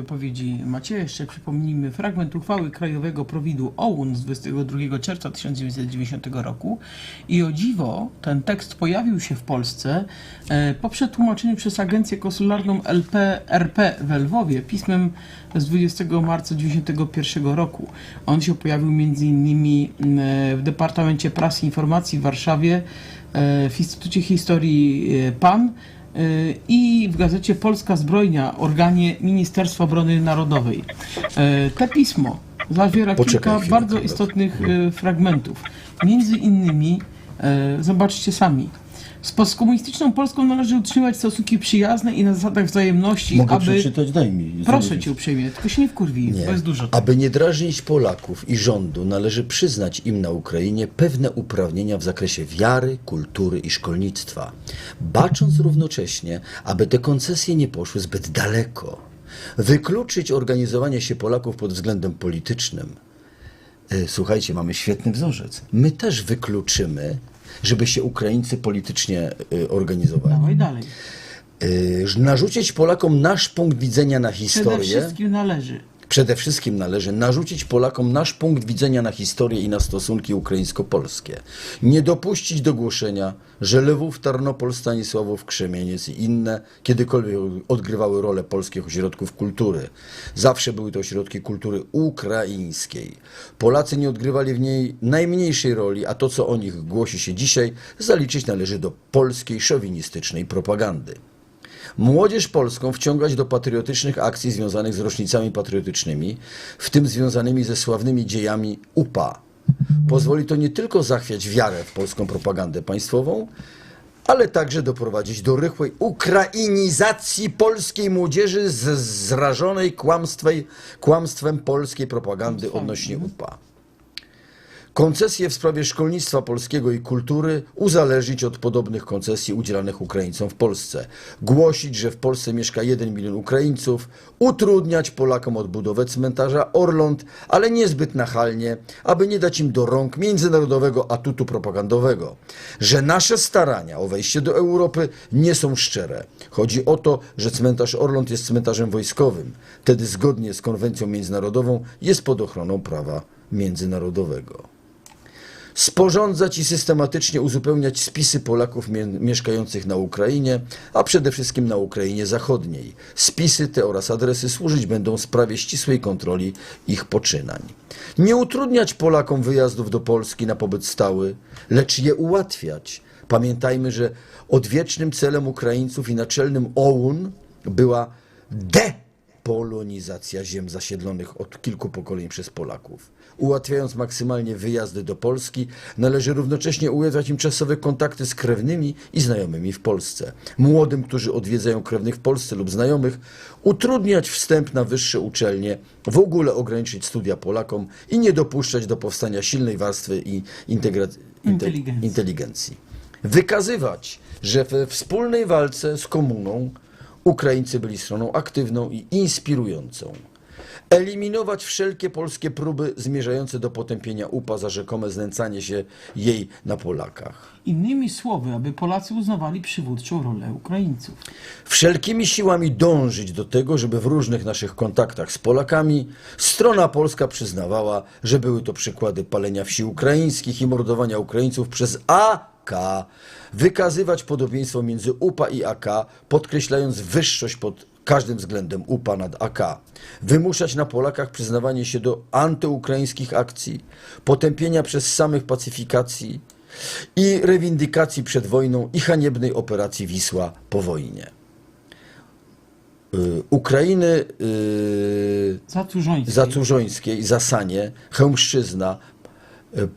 wypowiedzi macie. Jeszcze przypomnijmy fragment uchwały Krajowego Prowidu OUN z 22 czerwca 1990 roku. I o dziwo, ten tekst pojawił się w Polsce e, po przetłumaczeniu przez Agencję Konsularną LP, RP w Lwowie pismem z 20 marca 1991 roku. On się pojawił m.in. w Departamencie Prasy i Informacji w Warszawie, e, w Instytucie Historii e, PAN i w gazecie Polska Zbrojnia, organie Ministerstwa Obrony Narodowej. E, Te pismo zawiera Poczekaj kilka chwilę, bardzo istotnych e, fragmentów. Między innymi, zobaczcie sami, z postkomunistyczną Polską należy utrzymywać stosunki przyjazne i na zasadach wzajemności, Mogę aby... przeczytać? Daj mi. Proszę cię uprzejmie, tylko się nie wkurwij, Nie. bo jest dużo. Aby nie drażnić Polaków i rządu, należy przyznać im na Ukrainie pewne uprawnienia w zakresie wiary, kultury i szkolnictwa, bacząc równocześnie, aby te koncesje nie poszły zbyt daleko. Wykluczyć organizowanie się Polaków pod względem politycznym. E, Słuchajcie, mamy świetny wzorzec. My też wykluczymy, żeby się Ukraińcy politycznie e, organizowali. Dawaj dalej. E, Narzucić Polakom nasz punkt widzenia na Przede historię. wszystkim należy Przede wszystkim należy narzucić Polakom nasz punkt widzenia na historię i na stosunki ukraińsko-polskie. Nie dopuścić do głoszenia, że Lwów, Tarnopol, Stanisławów, Krzemieniec i inne kiedykolwiek odgrywały rolę polskich ośrodków kultury. Zawsze były to ośrodki kultury ukraińskiej. Polacy nie odgrywali w niej najmniejszej roli, a to, co o nich głosi się dzisiaj, zaliczyć należy do polskiej szowinistycznej propagandy. Młodzież polską wciągać do patriotycznych akcji związanych z rocznicami patriotycznymi, w tym związanymi ze sławnymi dziejami UPA. Pozwoli to nie tylko zachwiać wiarę w polską propagandę państwową, ale także doprowadzić do rychłej ukrainizacji polskiej młodzieży z zrażonej kłamstwem, kłamstwem polskiej propagandy odnośnie UPA. Koncesje w sprawie szkolnictwa polskiego i kultury uzależnić od podobnych koncesji udzielanych Ukraińcom w Polsce. Głosić, że w Polsce mieszka 1 milion Ukraińców, utrudniać Polakom odbudowę cmentarza Orląt, ale niezbyt nachalnie, aby nie dać im do rąk międzynarodowego atutu propagandowego. Że nasze starania o wejście do Europy nie są szczere. Chodzi o to, że cmentarz Orląt jest cmentarzem wojskowym. Wtedy zgodnie z konwencją międzynarodową jest pod ochroną prawa międzynarodowego sporządzać i systematycznie uzupełniać spisy Polaków mie- mieszkających na Ukrainie, a przede wszystkim na Ukrainie Zachodniej. Spisy te oraz adresy służyć będą sprawie ścisłej kontroli ich poczynań. Nie utrudniać Polakom wyjazdów do Polski na pobyt stały, lecz je ułatwiać. Pamiętajmy, że odwiecznym celem Ukraińców i naczelnym OUN była depolonizacja ziem zasiedlonych od kilku pokoleń przez Polaków. Ułatwiając maksymalnie wyjazdy do Polski, należy równocześnie ułatwiać im czasowe kontakty z krewnymi i znajomymi w Polsce. Młodym, którzy odwiedzają krewnych w Polsce lub znajomych, utrudniać wstęp na wyższe uczelnie, w ogóle ograniczyć studia Polakom i nie dopuszczać do powstania silnej warstwy i integra- inte- Inteligencji. inteligencji. Wykazywać, że we wspólnej walce z komuną Ukraińcy byli stroną aktywną i inspirującą. Eliminować wszelkie polskie próby zmierzające do potępienia UPA za rzekome znęcanie się jej na Polakach. innymi słowy, aby Polacy uznawali przywódczą rolę Ukraińców. Wszelkimi siłami dążyć do tego, żeby w różnych naszych kontaktach z Polakami strona polska przyznawała, że były to przykłady palenia wsi ukraińskich i mordowania Ukraińców przez AK. Wykazywać podobieństwo między UPA i AK, podkreślając wyższość pod każdym względem UPA nad AK. Wymuszać na Polakach przyznawanie się do antyukraińskich akcji, potępienia przez samych pacyfikacji i rewindykacji przed wojną i haniebnej operacji Wisła po wojnie. Y, Ukrainy y. Zacurzońskiej, Zasanie, Chełmszczyzna, y,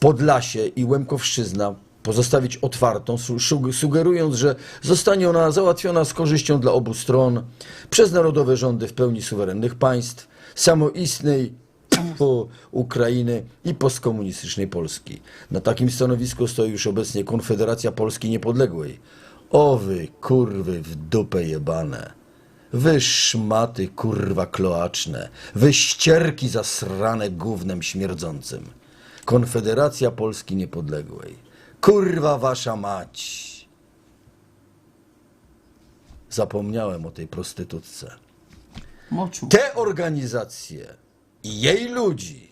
Podlasie i Łemkowszczyzna pozostawić otwartą, su- sug- sugerując, że zostanie ona załatwiona z korzyścią dla obu stron przez narodowe rządy w pełni suwerennych państw, samoistnej tfu, Ukrainy i postkomunistycznej Polski. Na takim stanowisku stoi już obecnie Konfederacja Polski Niepodległej. O wy kurwy w dupę jebane. Wy szmaty kurwa kloaczne, wy ścierki zasrane gównem śmierdzącym. Konfederacja Polski Niepodległej. Kurwa wasza mać. Zapomniałem o tej prostytutce. Moczu. Te organizacje i jej ludzi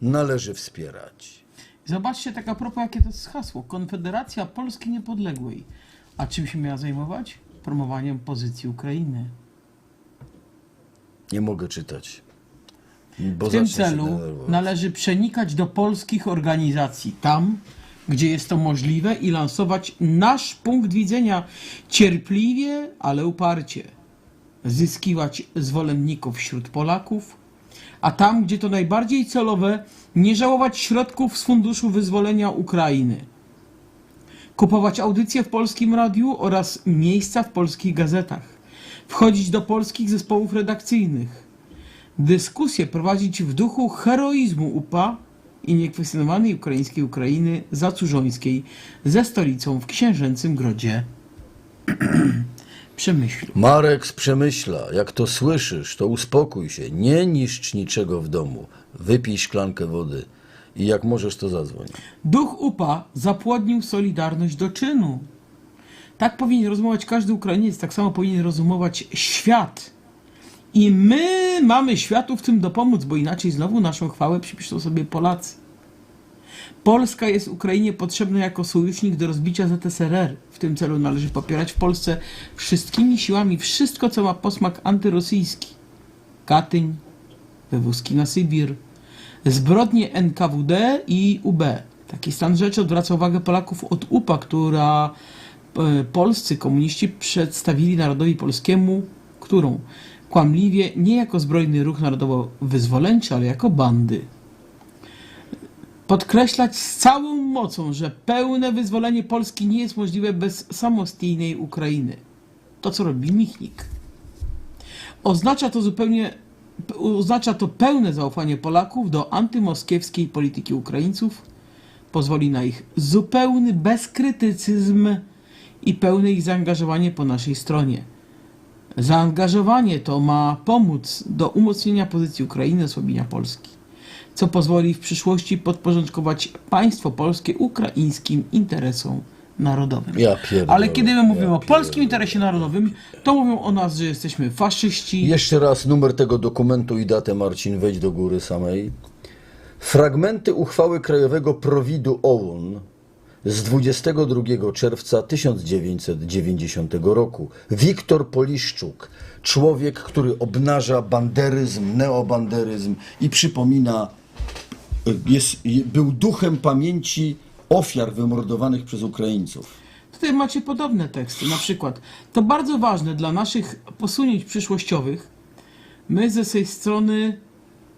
należy wspierać. Zobaczcie tak a propos, jakie to jest hasło. Konfederacja Polski Niepodległej. A czym się miała zajmować? Promowaniem pozycji Ukrainy. Nie mogę czytać. Bo W tym celu należy przenikać do polskich organizacji tam, gdzie jest to możliwe i lansować nasz punkt widzenia cierpliwie, ale uparcie. Zyskiwać zwolenników wśród Polaków, a tam, gdzie to najbardziej celowe, nie żałować środków z Funduszu Wyzwolenia Ukrainy. Kupować audycje w polskim radiu oraz miejsca w polskich gazetach. Wchodzić do polskich zespołów redakcyjnych dyskusję prowadzić w duchu heroizmu UPA i niekwestionowanej ukraińskiej Ukrainy zacurzońskiej ze stolicą w księżęcym grodzie Przemyślu. Marek z Przemyśla, jak to słyszysz, to uspokój się, nie niszcz niczego w domu, wypij szklankę wody i jak możesz, to zadzwoń. Duch UPA zapłodnił solidarność do czynu. Tak powinien rozumować każdy Ukrainiec, tak samo powinien rozumować świat. I my mamy światu w tym dopomóc, bo inaczej znowu naszą chwałę przypiszą sobie Polacy. Polska jest Ukrainie potrzebna jako sojusznik do rozbicia ZSRR. W tym celu należy popierać w Polsce wszystkimi siłami wszystko, co ma posmak antyrosyjski. Katyń, wywózki na Sybir, zbrodnie NKWD i UB. Taki stan rzeczy odwraca uwagę Polaków od UPA, która e, polscy komuniści przedstawili narodowi polskiemu, którą kłamliwie nie jako zbrojny ruch narodowo-wyzwoleńczy, ale jako bandy. Podkreślać z całą mocą, że pełne wyzwolenie Polski nie jest możliwe bez samostijnej Ukrainy. To, co robi Michnik. Oznacza to zupełnie oznacza to pełne zaufanie Polaków do antymoskiewskiej polityki Ukraińców, pozwoli na ich zupełny bezkrytycyzm i pełne ich zaangażowanie po naszej stronie. Zaangażowanie to ma pomóc do umocnienia pozycji Ukrainy, osłabienia Polski, co pozwoli w przyszłości podporządkować państwo polskie ukraińskim interesom narodowym. Ja pierdolę. Ale kiedy my mówimy ja o polskim interesie narodowym, to mówią o nas, że jesteśmy faszyści. Jeszcze raz numer tego dokumentu i datę, Marcin, wejdź do góry samej. Fragmenty uchwały Krajowego Prowidu OUN z 22 czerwca 1990 roku. Wiktor Poliszczuk, człowiek, który obnaża banderyzm, neobanderyzm i przypomina, jest, był duchem pamięci ofiar wymordowanych przez Ukraińców. Tutaj macie podobne teksty. Na przykład, to bardzo ważne dla naszych posunięć przyszłościowych. My ze swej strony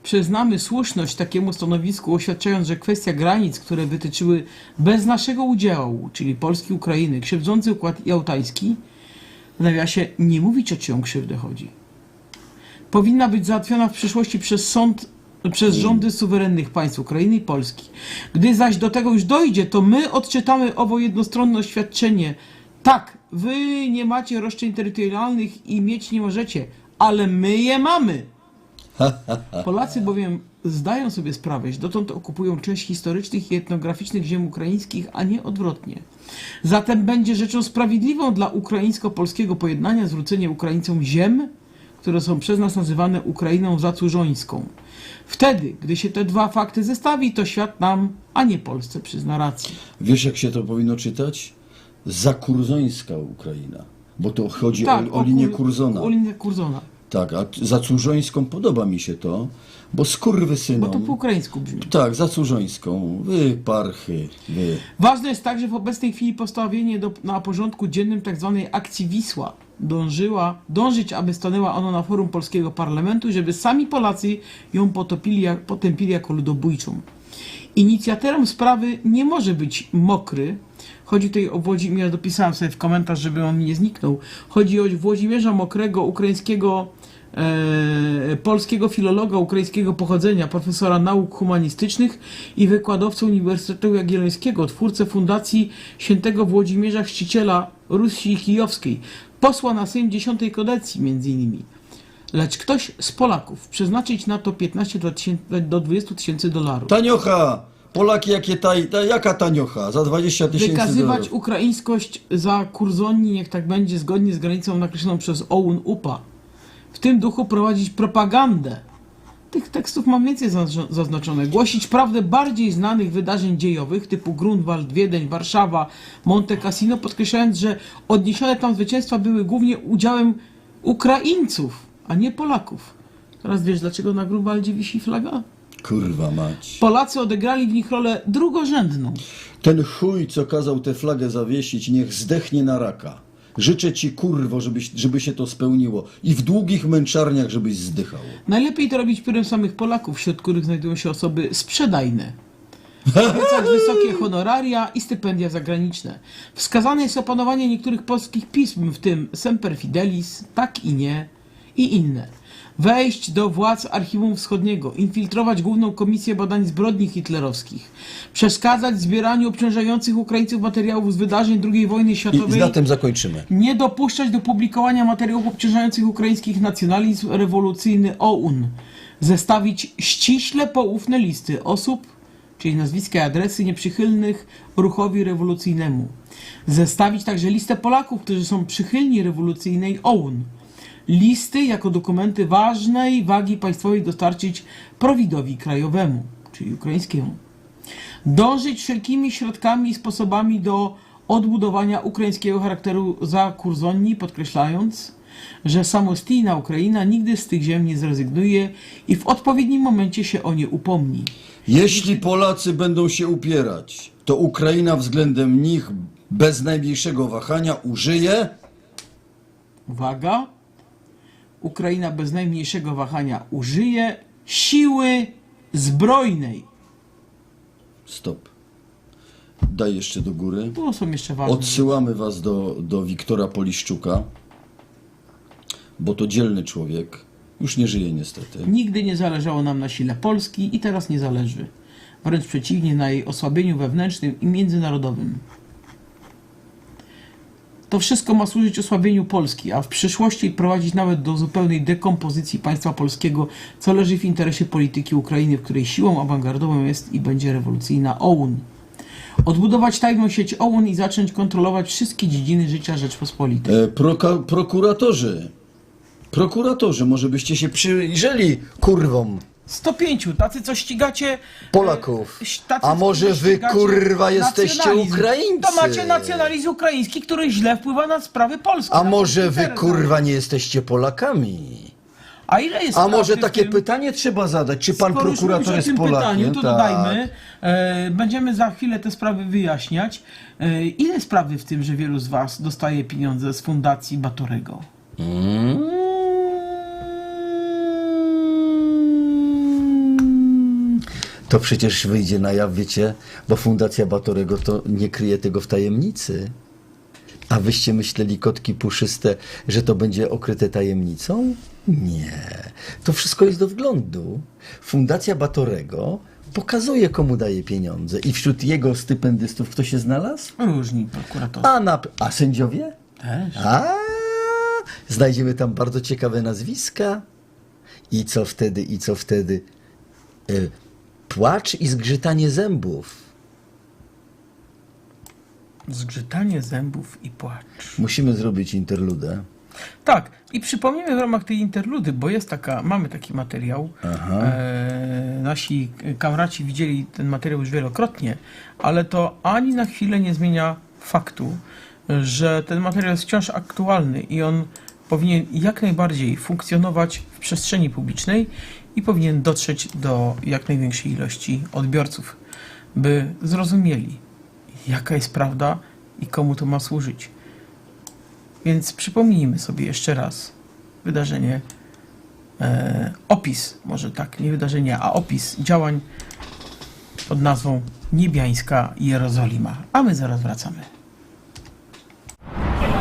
przyznamy słuszność takiemu stanowisku, oświadczając, że kwestia granic, które wytyczyły bez naszego udziału, czyli Polski, Ukrainy, krzywdzący układ jałtański, w nawiasie nie mówić o czyją krzywdę chodzi. Powinna być załatwiona w przyszłości przez sąd, przez rządy suwerennych państw Ukrainy i Polski. Gdy zaś do tego już dojdzie, to my odczytamy owo jednostronne oświadczenie. Tak, wy nie macie roszczeń terytorialnych i mieć nie możecie, ale my je mamy. Polacy bowiem zdają sobie sprawę, że dotąd okupują część historycznych i etnograficznych ziem ukraińskich, a nie odwrotnie. Zatem będzie rzeczą sprawiedliwą dla ukraińsko-polskiego pojednania zwrócenie Ukraińcom ziem, które są przez nas nazywane Ukrainą zacurzońską. Wtedy, gdy się te dwa fakty zestawi, to świat nam, a nie Polsce przyzna rację. Wiesz, jak się to powinno czytać? Zakurzońska Ukraina. Bo to chodzi o, o kur- linię Kurzona. O linię Kurzona. Tak, a za cudzońską podoba mi się to, bo skurwysynom... Bo to po ukraińsku brzmi. Tak, za cudzońską. Wy, parchy, wy. Ważne jest także w obecnej chwili postawienie do, na porządku dziennym tzw. akcji Wisła. Dążyła, dążyć, aby stanęła ona na forum polskiego parlamentu, żeby sami Polacy ją potopili, potępili jako ludobójczą. Inicjatorem sprawy nie może być Mokry. Chodzi tutaj o Włodzimierza, dopisałem sobie w komentarz, żeby on mi nie zniknął. Chodzi o Włodzimierza Mokrego, ukraińskiego, e, polskiego filologa ukraińskiego pochodzenia, profesora nauk humanistycznych i wykładowcę Uniwersytetu Jagiellońskiego, twórcę Fundacji Świętego Włodzimierza Chrzciciela Rusi Kijowskiej, posła na Sejm 10 Kodecji między innymi. Lecz ktoś z Polaków przeznaczyć na to 15 do tysięcy- do 20 tysięcy dolarów. Taniocha! Polaki, jakie taj, ta, jaka taniocha? Za 20 tysięcy Wykazywać dolarów. ukraińskość za kurzonni, niech tak będzie, zgodnie z granicą nakreśloną przez OUN UPA. w tym duchu prowadzić propagandę. Tych tekstów mam więcej zaznaczo- zaznaczone. Głosić prawdę bardziej znanych wydarzeń dziejowych typu Grunwald, Wiedeń, Warszawa, Monte Cassino, podkreślając, że odniesione tam zwycięstwa były głównie udziałem Ukraińców, a nie Polaków. Teraz wiesz, dlaczego na Grunwaldzie wisi flaga? Kurwa mać. Polacy odegrali w nich rolę drugorzędną. Ten chuj, co kazał tę flagę zawiesić, niech zdechnie na raka. Życzę ci, kurwo, żebyś, żeby się to spełniło. I w długich męczarniach, żebyś zdychał. Najlepiej to robić piórem samych Polaków, wśród których znajdują się osoby sprzedajne. Obiecać wysokie honoraria i stypendia zagraniczne. Wskazane jest opanowanie niektórych polskich pism, w tym Semper Fidelis, Tak i Nie i inne. Wejść do władz Archiwum Wschodniego, infiltrować Główną Komisję Badań Zbrodni Hitlerowskich, przeszkadzać zbieraniu obciążających Ukraińców materiałów z wydarzeń II wojny I światowej na tym zakończymy. nie dopuszczać do publikowania materiałów obciążających ukraińskich nacjonalizm rewolucyjny OUN. Zestawić ściśle poufne listy osób, czyli nazwiska i adresy nieprzychylnych ruchowi rewolucyjnemu. Zestawić także listę Polaków, którzy są przychylni rewolucyjnej OUN. Listy jako dokumenty ważnej wagi państwowej dostarczyć prowidowi krajowemu, czyli ukraińskiemu dążyć wszelkimi środkami i sposobami do odbudowania ukraińskiego charakteru za Kurzonni, podkreślając, że samostijna Ukraina nigdy z tych ziem nie zrezygnuje i w odpowiednim momencie się o nie upomni. Jeśli Polacy będą się upierać, to Ukraina względem nich bez najmniejszego wahania użyje Uwaga! Ukraina bez najmniejszego wahania użyje siły zbrojnej. Stop. Daj jeszcze do góry. Są jeszcze ważne. Odsyłamy was do, do Wiktora Poliszczuka, bo to dzielny człowiek. Już nie żyje niestety. Nigdy nie zależało nam na sile Polski i teraz nie zależy. Wręcz przeciwnie, na jej osłabieniu wewnętrznym i międzynarodowym. To wszystko ma służyć osłabieniu Polski, a w przyszłości prowadzić nawet do zupełnej dekompozycji państwa polskiego, co leży w interesie polityki Ukrainy, w której siłą awangardową jest i będzie rewolucyjna OUN. Odbudować tajną sieć OUN i zacząć kontrolować wszystkie dziedziny życia Rzeczpospolitej. E, proka- prokuratorzy, prokuratorzy, może byście się przyjrzeli kurwom 105, tacy co ścigacie Polaków. e, tacy, A może wy, ścigacie kurwa, jesteście nacjonalizm. Ukraińcy? To macie nacjonalizm ukraiński, który źle wpływa na sprawy polskie. A Na może polski wy kurwa nie jesteście Polakami? A ile jest A prawdy może w takie tym? pytanie trzeba zadać, czy pan Skoro już prokurator mówisz o jest tym Polakiem? pytaniu, to Tak. dodajmy. E, będziemy za chwilę te sprawy wyjaśniać. E, ile jest prawdy w tym, że wielu z was dostaje pieniądze z fundacji Batorego? Mm. To przecież wyjdzie na jaw, wiecie, bo Fundacja Batorego to nie kryje tego w tajemnicy. A wyście myśleli, kotki puszyste, że to będzie okryte tajemnicą? Nie. To wszystko jest do wglądu. Fundacja Batorego pokazuje, komu daje pieniądze. I wśród jego stypendystów kto się znalazł? Różni prokuratorzy. A, na, a sędziowie? Też. A, znajdziemy tam bardzo ciekawe nazwiska. I co wtedy, i co wtedy? Y, płacz i zgrzytanie zębów. Zgrzytanie zębów i płacz. Musimy zrobić interludę. Tak, i przypomnijmy w ramach tej interludy, bo jest taka, mamy taki materiał. Aha. E, nasi kamraci widzieli ten materiał już wielokrotnie, ale to ani na chwilę nie zmienia faktu, że ten materiał jest wciąż aktualny i on powinien jak najbardziej funkcjonować w przestrzeni publicznej i powinien dotrzeć do jak największej ilości odbiorców, by zrozumieli, jaka jest prawda i komu to ma służyć. Więc przypomnijmy sobie jeszcze raz wydarzenie, e, opis, może tak, nie wydarzenie, a opis działań pod nazwą Niebiańska Jerozolima. A my zaraz wracamy.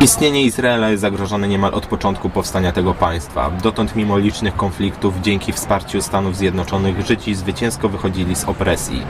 Istnienie Izraela jest zagrożone niemal od początku powstania tego państwa. Dotąd mimo licznych konfliktów, dzięki wsparciu Stanów Zjednoczonych, Żydzi zwycięsko wychodzili z opresji.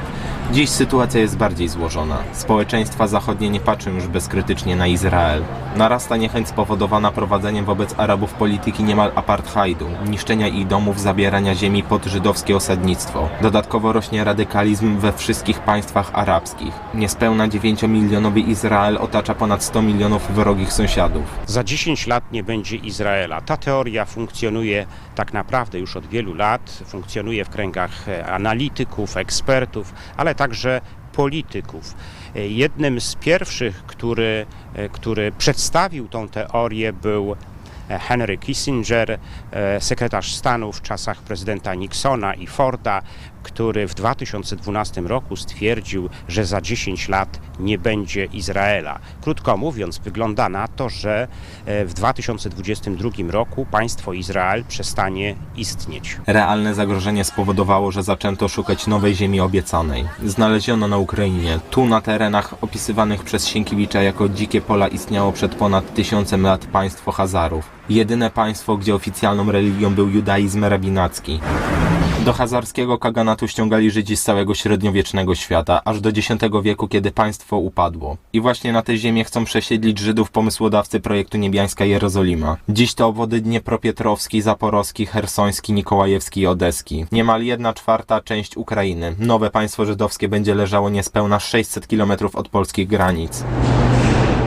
Dziś sytuacja jest bardziej złożona. Społeczeństwa zachodnie nie patrzą już bezkrytycznie na Izrael. Narasta niechęć spowodowana prowadzeniem wobec Arabów polityki niemal apartheidu, niszczenia ich domów, zabierania ziemi pod żydowskie osadnictwo. Dodatkowo rośnie radykalizm we wszystkich państwach arabskich. Niespełna 9-milionowy Izrael otacza ponad 100 milionów wrogich sąsiadów sąsiadów. Za 10 lat nie będzie Izraela. Ta teoria funkcjonuje tak naprawdę już od wielu lat, funkcjonuje w kręgach e, analityków, ekspertów, ale także polityków. E, Jednym z pierwszych, który, e, który przedstawił tą teorię był Henry Kissinger, e, sekretarz stanu w czasach prezydenta Nixona i Forda, który w 2012 roku stwierdził, że za 10 lat nie będzie Izraela. Krótko mówiąc, wygląda na to, że e, w 2022 roku państwo Izrael przestanie istnieć. Realne zagrożenie spowodowało, że zaczęto szukać nowej ziemi obiecanej. Znaleziono na Ukrainie. Tu na terenach opisywanych przez Sienkiewicza jako dzikie pola istniało przed ponad tysiącem lat państwo Hazarów. Jedyne państwo, gdzie oficjalną religią był judaizm rabinacki. Do hazarskiego kaganatu ściągali Żydzi z całego średniowiecznego świata, aż do X wieku, kiedy państwo upadło. I właśnie na tę ziemię chcą przesiedlić Żydów pomysłodawcy projektu Niebiańska Jerozolima. Dziś to obwody Dniepropietrowski, Zaporowski, Hersoński, Nikołajewski i Odeski. Niemal jedna czwarta część Ukrainy. Nowe państwo żydowskie będzie leżało niespełna 600 km od polskich granic.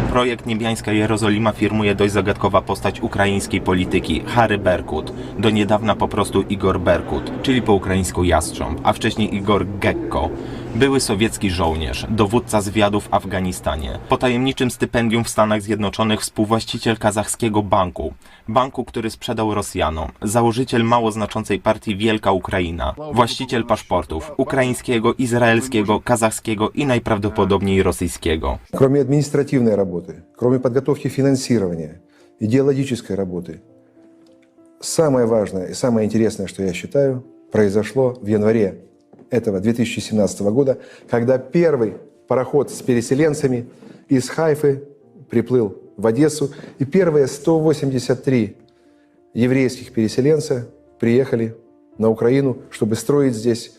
Projekt Niebiańska Jerozolima firmuje dość zagadkowa postać ukraińskiej polityki Harry Berkut, do niedawna po prostu Igor Berkut, czyli po ukraińsku Jastrząb, a wcześniej Igor Gekko. Były sowiecki żołnierz, dowódca zwiadu w Afganistanie. Po tajemniczym stypendium w Stanach Zjednoczonych współwłaściciel kazachskiego banku. Banku, który sprzedał Rosjanom. Założyciel mało znaczącej partii Wielka Ukraina. Właściciel paszportów ukraińskiego, izraelskiego, kazachskiego i najprawdopodobniej rosyjskiego. Кроме административной работы, кроме подготовки финансирования, идеологической работы, самое важное и самое интересное, что я считаю, произошло в январе этого 2017 года, когда первый пароход с переселенцами из Хайфы приплыл в Одессу, и первые 183 еврейских переселенца приехали на Украину, чтобы строить здесь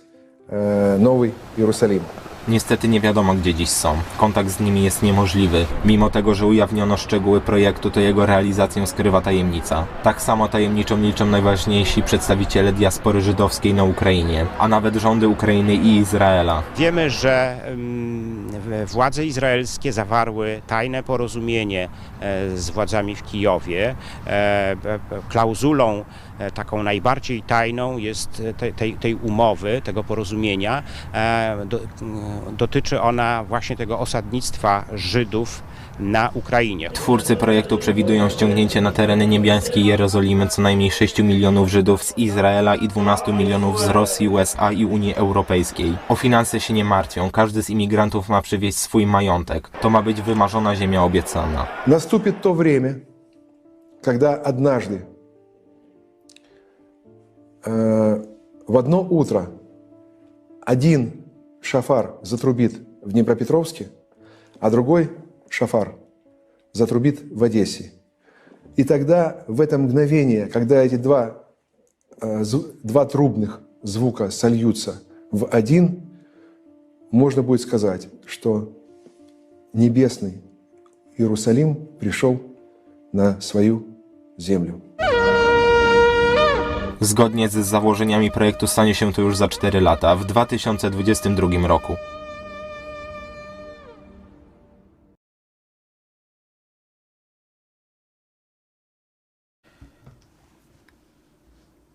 э, новый Иерусалим. Niestety nie wiadomo gdzie dziś są. Kontakt z nimi jest niemożliwy. Mimo tego, że ujawniono szczegóły projektu, to jego realizację skrywa tajemnica. Tak samo tajemniczą milczą najważniejsi przedstawiciele diaspory żydowskiej na Ukrainie, a nawet rządy Ukrainy i Izraela. Wiemy, że władze izraelskie zawarły tajne porozumienie e, z władzami w Kijowie. E, b- Klauzulą e, taką najbardziej tajną jest e, te- tej, tej umowy, tego porozumienia. e, Do, m, dotyczy ona właśnie tego osadnictwa Żydów na Ukrainie. Twórcy projektu przewidują ściągnięcie na tereny niebiańskiej Jerozolimy co najmniej 6 milionów Żydów z Izraela i 12 milionów z Rosji, USA i Unii Europejskiej. O finanse się nie martwią, każdy z imigrantów ma przywieźć swój majątek. To ma być wymarzona ziemia obiecana. Наступит то время, когда однажды э, в одно утро один шафар затрубит в Днепропетровске, а другой шафар затрубит в Одессе. И тогда в это мгновение, когда эти два, э, два трубных звука сольются в один, можно будет сказать, что небесный Иерусалим пришел на свою землю. Zgodnie z założeniami projektu stanie się to już za 4 lata, w 2022 roku.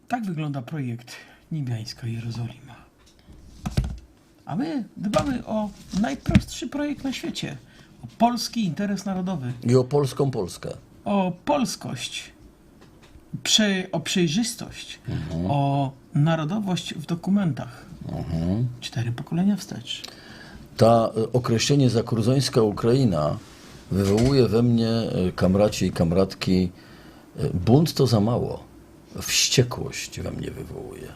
Tak wygląda projekt Niebiańska Jerozolima. A my dbamy o najprostszy projekt na świecie. O polski interes narodowy. I o polską Polskę. o polskość, prze, o przejrzystość, o narodowość w dokumentach. Cztery pokolenia wstecz. Ta e, określenie zakruzońska Ukraina wywołuje we mnie, e, kamraci i kamratki, e, bunt to za mało. Wściekłość we mnie wywołuje.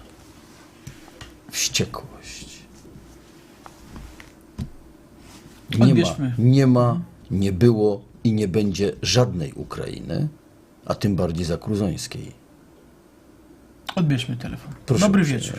Wściekłość. Nie ma, nie ma, nie było i nie będzie żadnej Ukrainy, a tym bardziej zakruzońskiej. Odbierzmy telefon. Proszę Dobry wieczór.